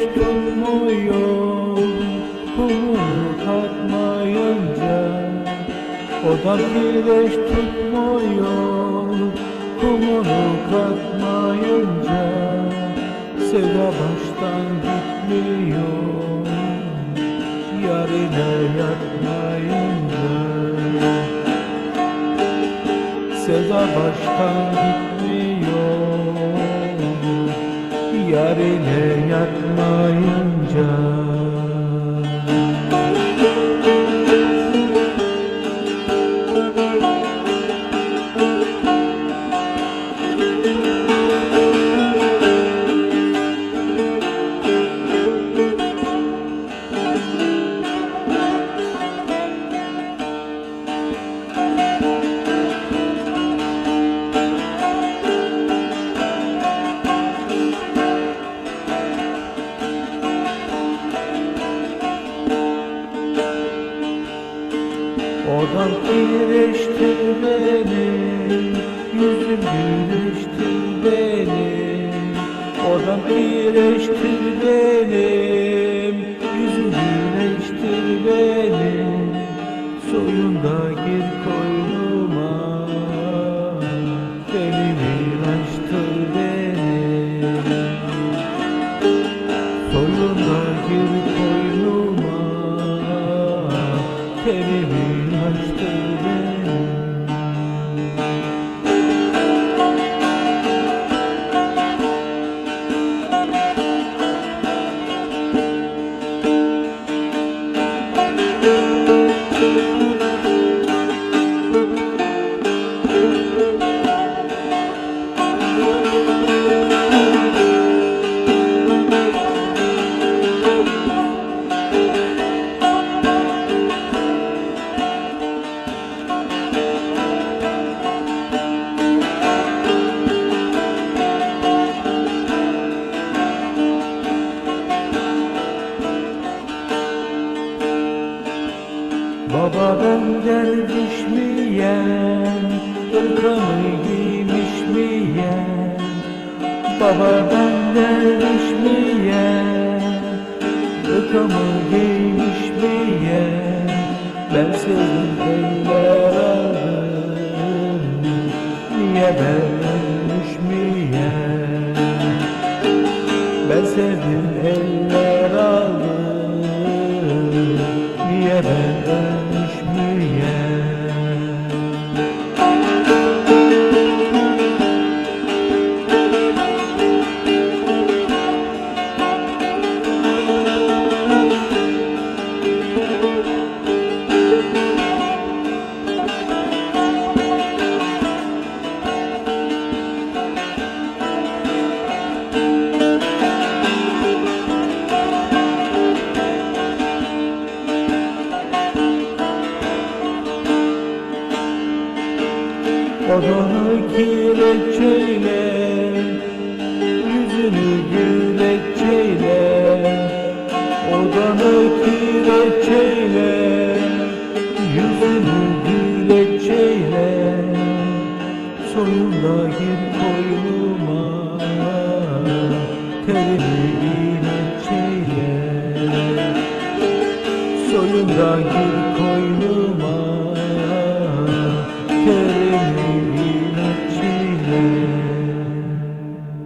tutmuyor Kumunu katmayınca Odam kireç tutmuyor Kumunu katmayınca Sevda baştan gitmiyor Yar ile yatmayınca Sevda baştan gitmiyor Yar yatmayınca Odam kireçtir benim Yüzüm güneştir benim Odam kireçtir benim Babadan gelmiş mi yen Irkamı giymiş mi yen Babadan gelmiş mi yen Irkamı giymiş mi yen Ben senin eller aldım Niye vermiş mi yen Ben sevdim eller ölmüş Odanı kireçeyle Yüzünü güleçeyle Odanı kireçeyle Yüzünü güleçeyle Soyunda gir